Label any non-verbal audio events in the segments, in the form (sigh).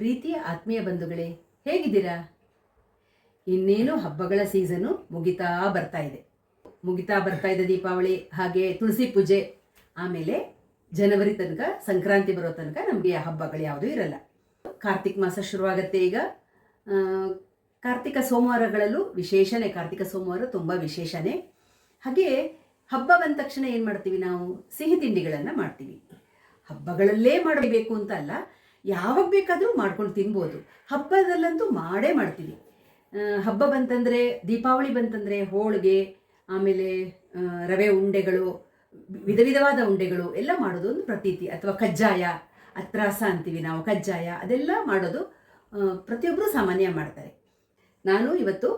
ಪ್ರೀತಿಯ ಆತ್ಮೀಯ ಬಂಧುಗಳೇ, ಹೇಗಿದ್ದೀರಾ? ಇನ್ನೇನು ಹಬ್ಬಗಳ ಸೀಸನ್ನು ಮುಗಿತಾ ಬರ್ತಾ ಇದೆ. ಮುಗಿತಾ ಬರ್ತಾ ಇದೆ ದೀಪಾವಳಿ, ಹಾಗೆ ತುಳಸಿ ಪೂಜೆ, ಆಮೇಲೆ ಜನವರಿ ತನಕ, ಸಂಕ್ರಾಂತಿ ಬರೋ ತನಕ ನಮಗೆ ಹಬ್ಬಗಳು ಯಾವುದೂ ಇರಲ್ಲ. ಕಾರ್ತಿಕ್ ಮಾಸ ಶುರುವಾಗತ್ತೆ ಈಗ. ಕಾರ್ತಿಕ ಸೋಮವಾರಗಳಲ್ಲೂ ವಿಶೇಷನೇ, ಕಾರ್ತಿಕ ಸೋಮವಾರ ತುಂಬ ವಿಶೇಷನೇ. ಹಾಗೆ ಹಬ್ಬ ಬಂದ ತಕ್ಷಣ ಏನು ಮಾಡ್ತೀವಿ ನಾವು? ಸಿಹಿ ತಿಂಡಿಗಳನ್ನು ಮಾಡ್ತೀವಿ. ಹಬ್ಬಗಳಲ್ಲೇ ಮಾಡಬೇಕು ಅಂತ ಅಲ್ಲ ಯಾವಾಗ ಬೇಕಾದರೂ ಮಾಡ್ಕೊಂಡು ತಿನ್ಬೋದು. ಹಬ್ಬದಲ್ಲಂತೂ ಮಾಡೇ ಮಾಡ್ತೀವಿ. ಹಬ್ಬ ಬಂತಂದರೆ, ದೀಪಾವಳಿ ಬಂತಂದರೆ ಹೋಳಿಗೆ, ಆಮೇಲೆ ರವೆ ಉಂಡೆಗಳು, ವಿಧ ವಿಧವಾದ ಉಂಡೆಗಳು ಎಲ್ಲ ಮಾಡೋದು ಒಂದು ಪ್ರತೀತಿ. ಅಥವಾ ಕಜ್ಜಾಯ, ಅತ್ರಾಸ ಅಂತೀವಿ ನಾವು, ಕಜ್ಜಾಯ, ಅದೆಲ್ಲ ಮಾಡೋದು ಪ್ರತಿಯೊಬ್ಬರು ಸಾಮಾನ್ಯ ಮಾಡ್ತಾರೆ. ನಾನು ಇವತ್ತು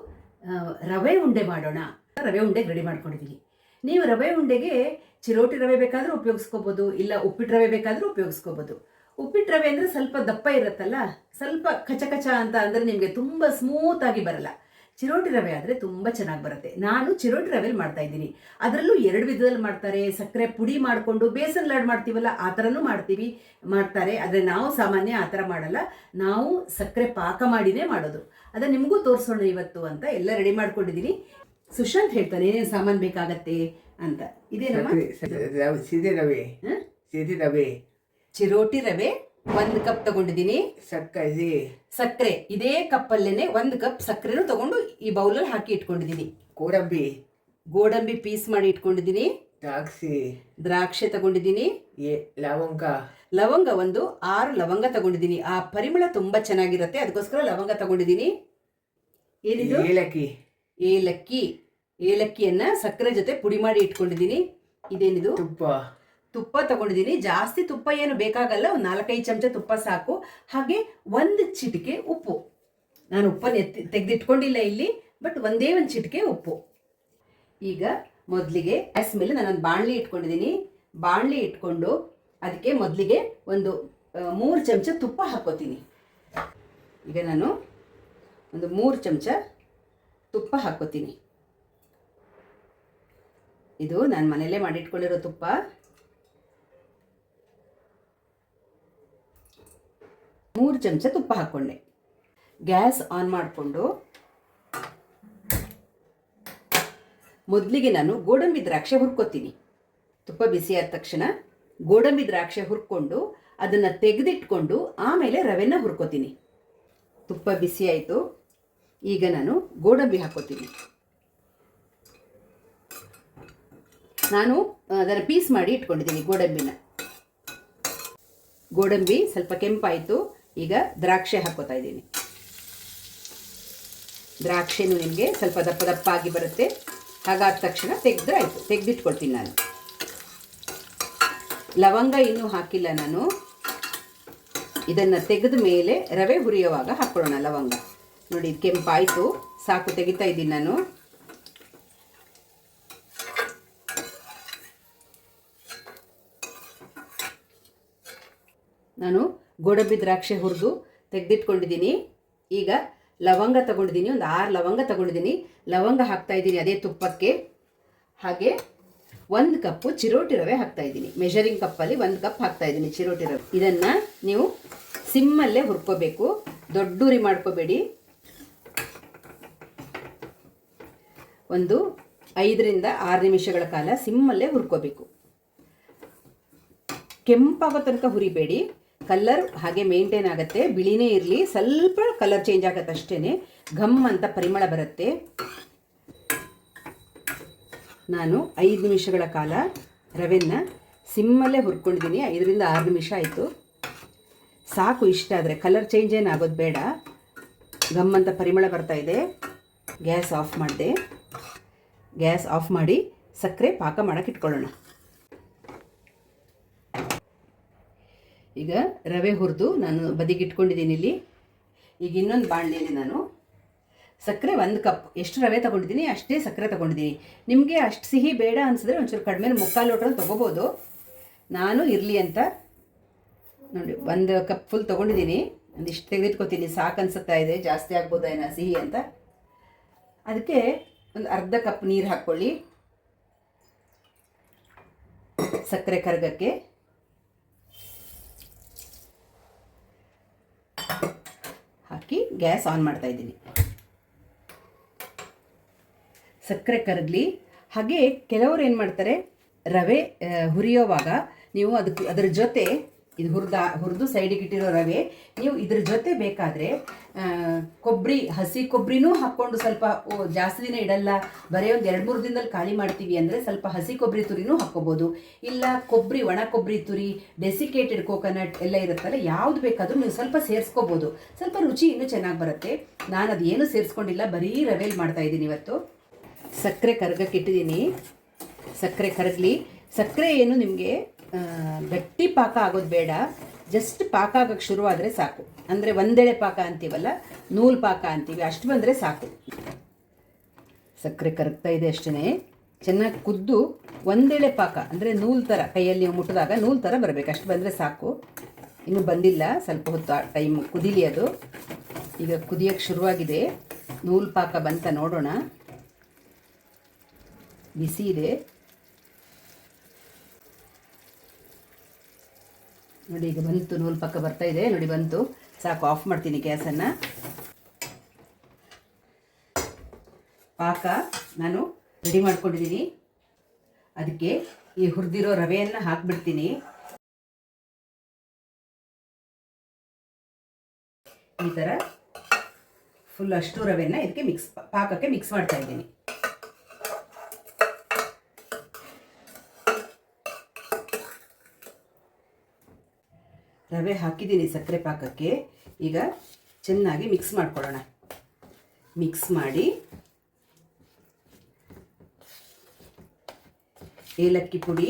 ರವೆ ಉಂಡೆ ಮಾಡೋಣ. ರವೆ ಉಂಡೆ ರೆಡಿ ಮಾಡ್ಕೊಂಡಿದ್ದೀನಿ ನೀವು ರವೆ ಉಂಡೆಗೆ ಚಿರೋಟಿ ರವೆ ಬೇಕಾದರೂ ಉಪಯೋಗಿಸ್ಕೋಬೋದು, ಇಲ್ಲ ಉಪ್ಪಿಟ್ಟು ರವೆ ಬೇಕಾದರೂ ಉಪಯೋಗಿಸ್ಕೋಬೋದು. ಉಪ್ಪಿಟ್ಟು ರವೆ ಅಂದರೆ ಸ್ವಲ್ಪ ದಪ್ಪ ಇರುತ್ತಲ್ಲ ಸ್ವಲ್ಪ ಕಚ ಕಚ ಅಂತ ಅಂದರೆ ನಿಮಗೆ ತುಂಬ ಸ್ಮೂತಾಗಿ ಬರಲ್ಲ. ಚಿರೋಟಿ ರವೆ ಆದರೆ ತುಂಬ ಚೆನ್ನಾಗಿ ಬರುತ್ತೆ. ನಾನು ಚಿರೋಟಿ ರವೆಲಿ ಮಾಡ್ತಾ ಇದ್ದೀನಿ. ಅದರಲ್ಲೂ ಎರಡು ವಿಧದಲ್ಲಿ ಮಾಡ್ತಾರೆ. ಸಕ್ಕರೆ ಪುಡಿ ಮಾಡಿಕೊಂಡು ಬೇಸನ್ ಲಾಡ್ ಮಾಡ್ತೀವಲ್ಲ ಆ ಥರನೂ ಮಾಡ್ತೀವಿ ಮಾಡ್ತಾರೆ. ಆದರೆ ನಾವು ಸಾಮಾನ್ಯ ಆ ಥರ ಮಾಡಲ್ಲ. ನಾವು ಸಕ್ಕರೆ ಪಾಕ ಮಾಡಿನೇ ಮಾಡೋದು. ಅದನ್ನು ನಿಮಗೂ ತೋರಿಸೋಣ ಇವತ್ತು ಅಂತ ಎಲ್ಲ ರೆಡಿ ಮಾಡ್ಕೊಂಡಿದ್ದೀನಿ. ಸುಶಾಂತ್ ಹೇಳ್ತಾನೆ ಏನೇನು ಸಾಮಾನು ಬೇಕಾಗತ್ತೆ ಅಂತ. ಇದೇನಮ್ಮ? ಸಕ್ಕರೆ ಸ- ರವೆ ಸಿದೆ ರವೆ. ಹ? ರವೆ. ಚಿರೋಟಿ ರವೆ ಒಂದು ಕಪ್ ತಗೊಂಡಿದ್ದೀನಿ. ಸಕ್ಕರೆ. ಸಕ್ಕರೆ. ಇದೇ ಕಪ್ಪಲ್ಲೇನೆ ಒಂದು ಕಪ್ ಸಕ್ಕರೆನೂ ತಗೊಂಡು ಈ ಬೌಲಲ್ಲಿ ಹಾಕಿ ಇಟ್ಕೊಂಡಿದ್ದೀನಿ. ಗೋಡಂಬಿ. ಗೋಡಂಬಿ ಪೀಸ್ ಮಾಡಿ ಇಟ್ಕೊಂಡಿದ್ದೀನಿ. ದ್ರಾಕ್ಷಿ. ದ್ರಾಕ್ಷಿ ತಗೊಂಡಿದ್ದೀನಿ. ಲವಂಗ. ಲವಂಗ ಒಂದು ಆರು ಲವಂಗ ತಗೊಂಡಿದ್ದೀನಿ. ಆ ಪರಿಮಳ ತುಂಬಾ ಚೆನ್ನಾಗಿರುತ್ತೆ. ಅದಕ್ಕೋಸ್ಕರ ಲವಂಗ ತಗೊಂಡಿದ್ದೀನಿ. ಏನಿದು? ಏಲಕ್ಕಿ. ಏಲಕ್ಕಿ. ಏಲಕ್ಕಿಯನ್ನ ಸಕ್ಕರೆ ಜೊತೆ ಪುಡಿ ಮಾಡಿ ಇಟ್ಕೊಂಡಿದ್ದೀನಿ. ಇದೇನಿದು? ತುಪ್ಪ. ತುಪ್ಪ ತಗೊಂಡಿದ್ದೀನಿ. ಜಾಸ್ತಿ ತುಪ್ಪ ಏನು ಬೇಕಾಗಲ್ಲ. ಒಂದು ನಾಲ್ಕೈದು ಚಮಚ ತುಪ್ಪ ಸಾಕು. ಹಾಗೆ ಒಂದು ಚಿಟಿಕೆ ಉಪ್ಪು. ನಾನು ಉಪ್ಪನ್ನು ಎತ್ತಿ ತೆಗೆದಿಟ್ಕೊಂಡಿಲ್ಲ ಇಲ್ಲಿ, ಬಟ್ ಒಂದೇ ಒಂದು ಚಿಟಿಕೆ ಉಪ್ಪು. ಈಗ ಮೊದಲಿಗೆ ಗ್ಯಾಸ್ ಮೇಲೆ ನಾನೊಂದು ಬಾಣಲಿ ಇಟ್ಕೊಂಡಿದ್ದೀನಿ. ಬಾಣಲಿ ಇಟ್ಕೊಂಡು ಅದಕ್ಕೆ ಮೊದಲಿಗೆ ಒಂದು ಮೂರು ಚಮಚ ತುಪ್ಪ ಹಾಕೋತೀನಿ. ಈಗ ನಾನು ಒಂದು ಮೂರು ಚಮಚ ತುಪ್ಪ ಹಾಕೋತೀನಿ. ಇದು ನಾನು ಮನೆಯಲ್ಲೇ ಮಾಡಿಟ್ಕೊಂಡಿರೋ ತುಪ್ಪ. ಮೂರು ಚಮಚ ತುಪ್ಪ ಹಾಕ್ಕೊಂಡೆ. ಗ್ಯಾಸ್ ಆನ್ ಮಾಡಿಕೊಂಡು ಮೊದಲಿಗೆ ನಾನು ಗೋಡಂಬಿ ದ್ರಾಕ್ಷೆ ಹುರ್ಕೋತೀನಿ. ತುಪ್ಪ ಬಿಸಿ ಆದ ತಕ್ಷಣ ಗೋಡಂಬಿ ದ್ರಾಕ್ಷೆ ಹುರ್ಕೊಂಡು ಅದನ್ನು ತೆಗೆದಿಟ್ಕೊಂಡು ಆಮೇಲೆ ರವೆನ ಹುರ್ಕೋತೀನಿ. ತುಪ್ಪ ಬಿಸಿ ಆಯಿತು. ಈಗ ನಾನು ಗೋಡಂಬಿ ಹಾಕೋತೀನಿ ನಾನು ಅದನ್ನು ಪೀಸ್ ಮಾಡಿ ಇಟ್ಕೊಂಡಿದ್ದೀನಿ ಗೋಡಂಬಿನ. ಗೋಡಂಬಿ ಸ್ವಲ್ಪ ಕೆಂಪಾಯಿತು. ಈಗ ದ್ರಾಕ್ಷೆ ಹಾಕೋತಾ ಇದ್ದೀನಿ. ದ್ರಾಕ್ಷೆನೂ ನಿಮಗೆ ಸ್ವಲ್ಪ ದಪ್ಪ ದಪ್ಪ ಆಗಿ ಬರುತ್ತೆ. ಹಾಗಾದ ತಕ್ಷಣ ತೆಗೆದ್ರೆ ಆಯಿತು. ತೆಗೆದಿಟ್ಕೊಳ್ತೀನಿ ನಾನು. ಲವಂಗ ಇನ್ನೂ ಹಾಕಿಲ್ಲ ನಾನು. ಇದನ್ನು ತೆಗೆದ ಮೇಲೆ ರವೆ ಹುರಿಯುವಾಗ ಹಾಕ್ಕೊಳ್ಳೋಣ ಲವಂಗ. ನೋಡಿ ಕೆಂಪಾಯಿತು. ಸಾಕು, ತೆಗಿತಾ ಇದ್ದೀನಿ ನಾನು ನಾನು ಗೋಡಂಬಿ ದ್ರಾಕ್ಷೆ ಹುರಿದು ತೆಗೆದಿಟ್ಕೊಂಡಿದ್ದೀನಿ. ಈಗ ಲವಂಗ ತಗೊಂಡಿದ್ದೀನಿ, ಒಂದು ಆರು ಲವಂಗ ತಗೊಂಡಿದ್ದೀನಿ. ಲವಂಗ ಹಾಕ್ತಾ ಇದ್ದೀನಿ ಅದೇ ತುಪ್ಪಕ್ಕೆ. ಹಾಗೆ ಒಂದು ಕಪ್ಪು ಚಿರೋಟಿ ರವೆ ಹಾಕ್ತಾ ಇದ್ದೀನಿ. ಮೆಷರಿಂಗ್ ಕಪ್ಪಲ್ಲಿ ಒಂದು ಕಪ್ ಹಾಕ್ತಾ ಇದ್ದೀನಿ ಚಿರೋಟಿ ರವೆ. ಇದನ್ನು ನೀವು ಸಿಮ್ಮಲ್ಲೇ ಹುರ್ಕೋಬೇಕು. ದೊಡ್ಡ ಉರಿ ಮಾಡ್ಕೋಬೇಡಿ. ಒಂದು ಐದರಿಂದ ಆರು ನಿಮಿಷಗಳ ಕಾಲ ಸಿಮ್ಮಲ್ಲೇ ಹುರ್ಕೋಬೇಕು. ಕೆಂಪಾಗೋ ತನಕ ಹುರಿಬೇಡಿ. ಕಲರ್ ಹಾಗೆ ಮೇಂಟೈನ್ ಆಗುತ್ತೆ. ಬಿಳಿನೇ ಇರಲಿ. ಸ್ವಲ್ಪ ಕಲರ್ ಚೇಂಜ್ ಆಗುತ್ತೆ ಅಷ್ಟೇ ಘಮ್ ಅಂತ ಪರಿಮಳ ಬರುತ್ತೆ. ನಾನು ಐದು ನಿಮಿಷಗಳ ಕಾಲ ರವೆನ ಸಿಮ್ಮಲ್ಲೇ ಹುರ್ಕೊಂಡಿದ್ದೀನಿ. ಐದರಿಂದ ಆರು ನಿಮಿಷ ಆಯಿತು. ಸಾಕು ಇಷ್ಟ ಆದರೆ. ಕಲರ್ ಚೇಂಜ್ ಏನು ಆಗೋದು ಬೇಡ. ಘಮ್ ಅಂತ ಪರಿಮಳ ಬರ್ತಾ ಇದೆ. ಗ್ಯಾಸ್ ಆಫ್ ಮಾಡಿದೆ. ಗ್ಯಾಸ್ ಆಫ್ ಮಾಡಿ ಸಕ್ಕರೆ ಪಾಕ ಮಾಡೋಕೆ ಇಟ್ಕೊಳ್ಳೋಣ. ಈಗ ರವೆ ಹುರಿದು ನಾನು ಬದಿಗಿಟ್ಕೊಂಡಿದ್ದೀನಿ ಇಲ್ಲಿ. ಈಗ ಇನ್ನೊಂದು ಬಾಣಲೆಯಲ್ಲಿ ನಾನು ಸಕ್ಕರೆ ಒಂದು ಕಪ್. ಎಷ್ಟು ರವೆ ತಗೊಂಡಿದ್ದೀನಿ, ಅಷ್ಟೇ ಸಕ್ಕರೆ ತಗೊಂಡಿದ್ದೀನಿ. ನಿಮಗೆ ಅಷ್ಟು ಸಿಹಿ ಬೇಡ ಅನಿಸಿದ್ರೆ ಒಂಚೂರು ಕಡಿಮೆ ಮುಕ್ಕಾಲು ಲೋಟ ತೊಗೋಬೋದು. ನಾನು ಇರಲಿ ಅಂತ ನೋಡಿ, ಒಂದು ಕಪ್ ಫುಲ್ ತೊಗೊಂಡಿದ್ದೀನಿ. ಒಂದಿಷ್ಟು ತೆಗೆದಿಟ್ಕೊತೀನಿ, ಸಾಕು ಅನ್ಸುತ್ತಾ ಇದೆ, ಜಾಸ್ತಿ ಆಗ್ಬೋದೇನೋ ಸಿಹಿ ಅಂತ. ಅದಕ್ಕೆ ಒಂದು ಅರ್ಧ ಕಪ್ ನೀರು ಹಾಕ್ಕೊಳ್ಳಿ. ಸಕ್ಕರೆ ಕರಗಕ್ಕೆ. ಹಾಕಿ ಗ್ಯಾಸ್ ಆನ್ ಮಾಡ್ತಾ ಇದ್ದೀನಿ. ಸಕ್ಕರೆ ಕರಗಲಿ ಹಾಗೆ ಕೆಲವರು ಏನು ಮಾಡ್ತಾರೆ, ರವೆ ಹುರಿಯೋವಾಗ ನೀವು ಅದಕ್ಕೆ ಅದರ ಜೊತೆ ಇದು ಹುರಿದ, ಹುರಿದು ಸೈಡಿಗೆ ಇಟ್ಟಿರೋ ರವೆ. ನೀವು ಇದ್ರ ಜೊತೆ ಬೇಕಾದರೆ ಕೊಬ್ಬರಿ ಹಸಿ ಕೊಬ್ಬರಿನೂ ಹಾಕ್ಕೊಂಡು ಸ್ವಲ್ಪ ಜಾಸ್ತಿ ದಿನ ಇಡಲ್ಲ. ಬರೀ ಒಂದು ಎರಡು ಮೂರು ದಿನದಲ್ಲಿ ಖಾಲಿ ಮಾಡ್ತೀವಿ ಅಂದರೆ ಸ್ವಲ್ಪ ಹಸಿ ಕೊಬ್ಬರಿ ತುರಿನೂ ಹಾಕ್ಕೋಬೋದು. ಇಲ್ಲ ಕೊಬ್ಬರಿ ಒಣ ಕೊಬ್ಬರಿ ತುರಿ ಡೆಸಿಕೇಟೆಡ್ ಕೋಕೋನಟ್ ಎಲ್ಲ ಇರುತ್ತಲ್ಲ, ಯಾವ್ದು ಬೇಕಾದರೂ ನೀವು ಸ್ವಲ್ಪ ಸೇರಿಸ್ಕೋಬೋದು. ಸ್ವಲ್ಪ ರುಚಿ ಇನ್ನೂ ಚೆನ್ನಾಗಿ ಬರುತ್ತೆ. ನಾನು ಅದೇನು ಸೇರಿಸ್ಕೊಂಡಿಲ್ಲ, ಬರೀ ರವೆಲಿ ಮಾಡ್ತಾ ಇದ್ದೀನಿ ಇವತ್ತು. ಸಕ್ಕರೆ ಕರಗಕ್ಕೆ ಇಟ್ಟಿದ್ದೀನಿ. ಸಕ್ಕರೆ ಕರಗಲಿ. ಸಕ್ಕರೆ ಏನು ನಿಮಗೆ ಗಟ್ಟಿ ಪಾಕ ಆಗೋದು ಬೇಡ. ಜಸ್ಟ್ ಪಾಕ ಆಗೋಕ್ಕೆ ಶುರುವಾದರೆ ಸಾಕು. ಅಂದರೆ ಒಂದೆಳೆ ಪಾಕ ಅಂತೀವಲ್ಲ, ನೂಲು ಪಾಕ ಅಂತೀವಿ, ಅಷ್ಟು ಬಂದರೆ ಸಾಕು. ಸಕ್ಕರೆ ಕರಗ್ತಾ ಇದೆ ಅಷ್ಟೇ ಚೆನ್ನಾಗಿ ಕುದ್ದು ಒಂದೆಳೆ ಪಾಕ, ಅಂದರೆ ನೂಲ್ ಥರ ಕೈಯಲ್ಲಿ ನೀವು ಮುಟ್ಟಿದಾಗ ನೂಲ್ ಥರ ಬರಬೇಕು, ಅಷ್ಟು ಬಂದರೆ ಸಾಕು. ಇನ್ನೂ ಬಂದಿಲ್ಲ, ಸ್ವಲ್ಪ ಹೊತ್ತು ಟೈಮ್ ಕುದೀಲಿ ಅದು. ಈಗ ಕುದಿಯೋಕ್ಕೆ ಶುರುವಾಗಿದೆ. ನೂಲು ಪಾಕ ಬಂತ ನೋಡೋಣ. ಬಿಸಿ ಇದೆ. ನೋಡಿ, ಈಗ ಬಂತು, ನೂಲ್ ಪಕ್ಕ ಬರ್ತಾ ಇದೆ. ನೋಡಿ, ಬಂತು. ಸಾಕು ಆಫ್ ಮಾಡ್ತೀನಿ ಗ್ಯಾಸನ್ನು ಪಾಕ ನಾನು ರೆಡಿ ಮಾಡ್ಕೊಂಡಿದ್ದೀನಿ ಅದಕ್ಕೆ ಈ ಹುರಿದಿರೋ ರವೆಯನ್ನು ಹಾಕ್ಬಿಡ್ತೀನಿ. ಈ ಥರ ಫುಲ್ ಅಷ್ಟು ರವೆಯನ್ನು ಇದಕ್ಕೆ ಮಿಕ್ಸ್ ಪಾಕಕ್ಕೆ ಮಿಕ್ಸ್ ಮಾಡ್ತಾ ಇದ್ದೀನಿ. ರವೆ ಹಾಕಿದ್ದೀನಿ ಸಕ್ಕರೆ ಪಾಕಕ್ಕೆ. ಈಗ ಚೆನ್ನಾಗಿ ಮಿಕ್ಸ್ ಮಾಡ್ಕೊಳ್ಳೋಣ. ಮಿಕ್ಸ್ ಮಾಡಿ ಏಲಕ್ಕಿ ಪುಡಿ.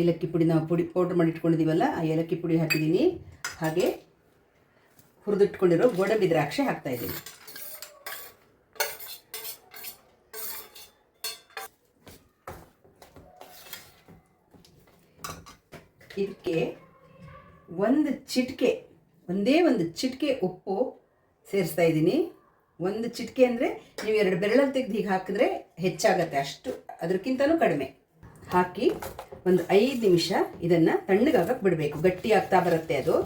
ಏಲಕ್ಕಿ ಪುಡಿ ನಾವು ಪುಡಿ ಪೌಡ್ರ್ ಮಾಡಿ ಇಟ್ಕೊಂಡಿದ್ದೀವಲ್ಲ, ಆ ಏಲಕ್ಕಿ ಪುಡಿ ಹಾಕಿದ್ದೀನಿ. ಹಾಗೆ ಹುರಿದಿಟ್ಕೊಂಡಿರೋ ಗೋಡಂಬಿ ದ್ರಾಕ್ಷಿ ಹಾಕ್ತಾ ಇದಕ್ಕೆ ಒಂದು ಚಿಟಿಕೆ, ಒಂದೇ ಒಂದು ಚಿಟಿಕೆ ಉಪ್ಪು ಸೇರಿಸ್ತಾ ಇದ್ದೀನಿ. ಒಂದು ಚಿಟಿಕೆ ಅಂದರೆ ನೀವು ಎರಡು ಬೆರಳಲ್ಲಿ ತೆಗೆದು ಹೀಗೆ ಹಾಕಿದ್ರೆ ಹೆಚ್ಚಾಗತ್ತೆ ಅಷ್ಟು ಅದಕ್ಕಿಂತಲೂ ಕಡಿಮೆ. ಹಾಕಿ ಒಂದು ಐದು ನಿಮಿಷ ಇದನ್ನು ತಣ್ಣಗಾಗಕ್ಕೆ ಬಿಡಬೇಕು ಗಟ್ಟಿ ಆಗ್ತಾ ಬರುತ್ತೆ ಅದು.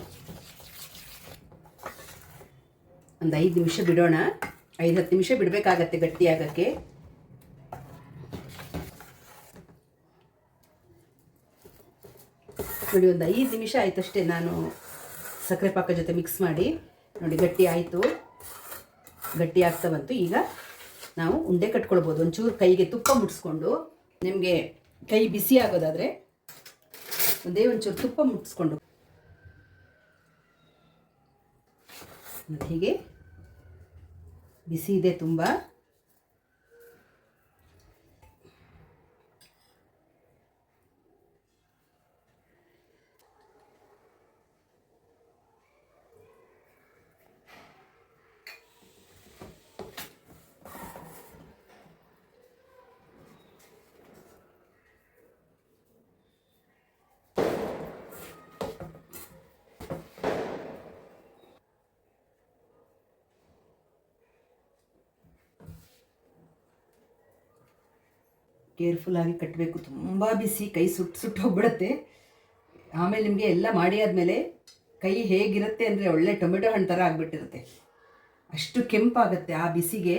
ಒಂದು ಐದು ನಿಮಿಷ ಬಿಡೋಣ. ಐದು ಹತ್ತು ನಿಮಿಷ ಬಿಡಬೇಕಾಗತ್ತೆ ಗಟ್ಟಿ ನೋಡಿ, ಒಂದು ಐದು ನಿಮಿಷ ಆಯಿತು ಅಷ್ಟೇ ನಾನು ಸಕ್ಕರೆ ಪಾಕ ಜೊತೆ ಮಿಕ್ಸ್ ಮಾಡಿ. ನೋಡಿ, ಗಟ್ಟಿ ಆಯಿತು. ಗಟ್ಟಿ ಆಗ್ತಾ ಬಂತು. ಈಗ ನಾವು ಉಂಡೆ ಕಟ್ಕೊಳ್ಬೋದು. ಒಂಚೂರು ಕೈಗೆ ತುಪ್ಪ ಮುಟ್ಸ್ಕೊಂಡು, ನಿಮಗೆ ಕೈ ಬಿಸಿ ಆಗೋದಾದರೆ ಒಂದೇ ಒಂಚೂರು ತುಪ್ಪ ಮುಟ್ಸ್ಕೊಂಡು. ಹೀಗೆ ಬಿಸಿ ಇದೆ ತುಂಬ. ಕೇರ್ಫುಲ್ಲಾಗಿ ಕಟ್ಟಬೇಕು ತುಂಬ ಬಿಸಿ, ಕೈ ಸುಟ್ಟು ಸುಟ್ಟು ಹೋಗ್ಬಿಡುತ್ತೆ. ಆಮೇಲೆ ನಿಮಗೆ ಎಲ್ಲ ಮಾಡಿ ಆದಮೇಲೆ ಕೈ ಹೇಗಿರುತ್ತೆ ಅಂದರೆ ಒಳ್ಳೆ ಟೊಮೆಟೊ ಹಣ್ಣು ಥರ ಆಗಿಬಿಟ್ಟಿರುತ್ತೆ. ಅಷ್ಟು ಕೆಂಪಾಗುತ್ತೆ ಆ ಬಿಸಿಗೆ.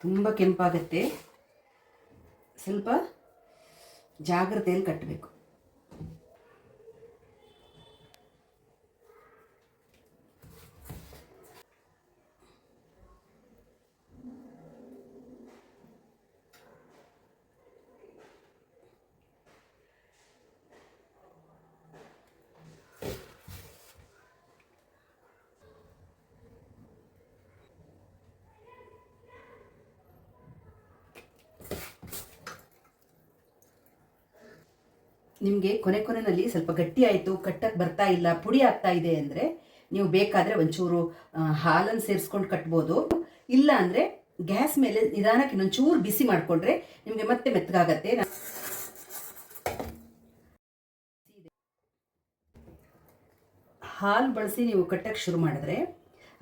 ತುಂಬ ಕೆಂಪಾಗತ್ತೆ. ಸ್ವಲ್ಪ ಜಾಗ್ರತೆಯಲ್ಲಿ ಕಟ್ಟಬೇಕು ನಿಮಗೆ ಕೊನೆ ಕೊನೆಯಲ್ಲಿ ಸ್ವಲ್ಪ ಗಟ್ಟಿ ಆಯಿತು ಕಟ್ಟಕ್ಕೆ ಬರ್ತಾ ಇಲ್ಲ, ಪುಡಿ ಆಗ್ತಾ ಇದೆ ಅಂದರೆ ನೀವು ಬೇಕಾದರೆ ಒಂಚೂರು ಹಾಲನ್ನು ಸೇರಿಸ್ಕೊಂಡು ಕಟ್ಬೋದು. ಇಲ್ಲ ಅಂದರೆ ಗ್ಯಾಸ್ ಮೇಲೆ ನಿಧಾನಕ್ಕೆ ಇನ್ನೊಂಚೂರು ಬಿಸಿ ಮಾಡಿಕೊಂಡ್ರೆ ನಿಮಗೆ ಮತ್ತೆ ಮೆತ್ತಗಾಗತ್ತೆ. ಹಾಲು ಬಳಸಿ ನೀವು ಕಟ್ಟಕ್ಕೆ ಶುರು ಮಾಡಿದ್ರೆ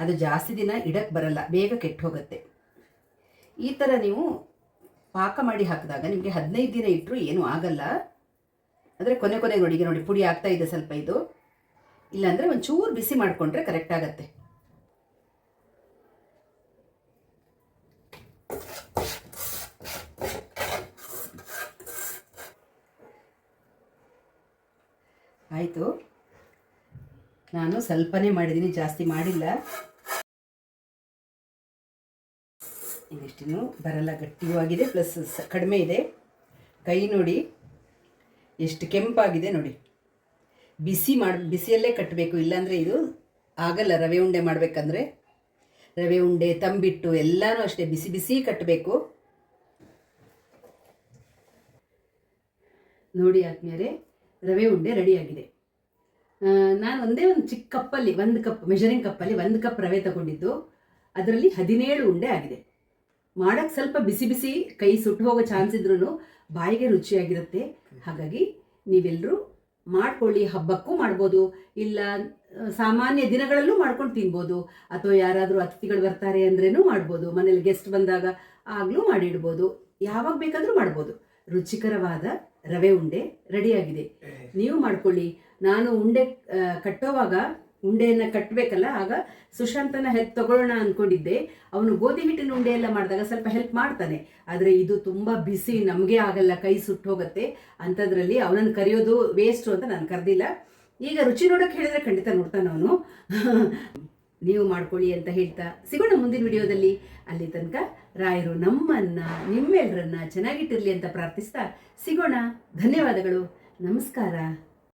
ಅದು ಜಾಸ್ತಿ ದಿನ ಇಡಕ್ಕೆ ಬರಲ್ಲ, ಬೇಗ ಕೆಟ್ಟು ಹೋಗುತ್ತೆ. ಈ ಥರ ನೀವು ಪಾಕ ಮಾಡಿ ಹಾಕಿದಾಗ ನಿಮಗೆ ಹದಿನೈದು ದಿನ ಇಟ್ಟರು ಏನೂ ಆಗಲ್ಲ. ಆದರೆ ಕೊನೆ ಕೊನೆಗೆ ನೋಡಿ ನೋಡಿ, ಪುಡಿ ಆಗ್ತಾ ಇದೆ ಸ್ವಲ್ಪ ಇದು. ಇಲ್ಲಾಂದರೆ ಒಂಚೂರು ಬಿಸಿ ಮಾಡಿಕೊಂಡ್ರೆ ಕರೆಕ್ಟ್ ಆಗುತ್ತೆ. ಆಯಿತು. ನಾನು ಸ್ವಲ್ಪನೇ ಮಾಡಿದ್ದೀನಿ, ಜಾಸ್ತಿ ಮಾಡಿಲ್ಲ. ಇದಿಷ್ಟು ಬರಲ್ಲ, ಗಟ್ಟಿಯೂ ಆಗಿದೆ, ಪ್ಲಸ್ ಕಡಿಮೆ ಇದೆ. ಕೈ ನೋಡಿ. ಎಷ್ಟು ಕೆಂಪಾಗಿದೆ ನೋಡಿ. ಬಿಸಿ ಮಾಡಿ, ಬಿಸಿಯಲ್ಲೇ ಕಟ್ಟಬೇಕು ಇಲ್ಲಾಂದರೆ ಇದು ಆಗಲ್ಲ, ರವೆ ಉಂಡೆ ಮಾಡಬೇಕಂದ್ರೆ. ರವೆ ಉಂಡೆ, ತಂಬಿಟ್ಟು ಎಲ್ಲನೂ ಅಷ್ಟೇ, ಬಿಸಿ ಬಿಸಿ ಕಟ್ಟಬೇಕು ನೋಡಿ ಆದ್ಮೇಲೆ ರವೆ ಉಂಡೆ ರೆಡಿಯಾಗಿದೆ. ನಾನು ಒಂದೇ ಒಂದು ಚಿಕ್ಕ ಕಪ್ಪಲ್ಲಿ, ಒಂದು ಕಪ್, ಮೆಷರಿಂಗ್ ಕಪ್ಪಲ್ಲಿ ಒಂದು ಕಪ್ ರವೆ ತಗೊಂಡಿದ್ದು, ಅದರಲ್ಲಿ ಹದಿನೇಳು ಉಂಡೆ ಆಗಿದೆ. ಮಾಡೋಕ್ಕೆ ಸ್ವಲ್ಪ ಬಿಸಿ ಬಿಸಿ ಕೈ ಸುಟ್ಟು ಹೋಗೋ ಚಾನ್ಸ್ ಇದ್ರೂ ಬಾಯಿಗೆ ರುಚಿಯಾಗಿರುತ್ತೆ. ಹಾಗಾಗಿ ನೀವೆಲ್ಲರೂ ಮಾಡ್ಕೊಳ್ಳಿ ಹಬ್ಬಕ್ಕೂ ಮಾಡ್ಬೋದು. ಇಲ್ಲ ಸಾಮಾನ್ಯ ದಿನಗಳಲ್ಲೂ ಮಾಡ್ಕೊಂಡು ತಿನ್ಬೋದು. ಅಥವಾ ಯಾರಾದರೂ ಅತಿಥಿಗಳು ಬರ್ತಾರೆ ಅಂದ್ರೇನು ಮಾಡ್ಬೋದು. ಮನೇಲಿ ಗೆಸ್ಟ್ ಬಂದಾಗ ಆಗಲೂ ಮಾಡಿಡ್ಬೋದು. ಯಾವಾಗ ಬೇಕಾದರೂ ಮಾಡ್ಬೋದು. ರುಚಿಕರವಾದ ರವೆ ಉಂಡೆ ರೆಡಿಯಾಗಿದೆ. ನೀವು ಮಾಡ್ಕೊಳ್ಳಿ. ನಾನು ಉಂಡೆ ಕಟ್ಟೋವಾಗ ಉಂಡೆಯನ್ನು ಕಟ್ಟಬೇಕಲ್ಲ ಆಗ ಸುಶಾಂತನ ಹೆಲ್ಪ್ ತಗೊಳ್ಳೋಣ ಅಂದ್ಕೊಂಡಿದ್ದೆ ಅವನು ಗೋಧಿ ಹಿಟ್ಟಿನ ಉಂಡೆ ಎಲ್ಲ ಮಾಡಿದಾಗ ಸ್ವಲ್ಪ ಹೆಲ್ಪ್ ಮಾಡ್ತಾನೆ. ಆದರೆ ಇದು ತುಂಬ ಬಿಸಿ ನಮಗೆ ಆಗಲ್ಲ, ಕೈ ಸುಟ್ಟು ಹೋಗುತ್ತೆ. ಅಂಥದ್ರಲ್ಲಿ ಅವನನ್ನು ಕರೆಯೋದು ವೇಸ್ಟು ಅಂತ ನಾನು ಕರೆದಿಲ್ಲ. ಈಗ ರುಚಿ ನೋಡೋಕೆ ಹೇಳಿದ್ರೆ ಖಂಡಿತ ನೋಡ್ತಾನೆ ಅವನು. (laughs) ನೀವು ಮಾಡ್ಕೊಳ್ಳಿ ಅಂತ ಹೇಳ್ತಾ ಸಿಗೋಣ ಮುಂದಿನ ವಿಡಿಯೋದಲ್ಲಿ. ಅಲ್ಲಿ ತನಕ ರಾಯರು ನಮ್ಮನ್ನ ನಿಮ್ಮೆಲ್ಲರನ್ನ ಚೆನ್ನಾಗಿಟ್ಟಿರಲಿ ಅಂತ ಪ್ರಾರ್ಥಿಸ್ತಾ ಸಿಗೋಣ. ಧನ್ಯವಾದಗಳು. ನಮಸ್ಕಾರ.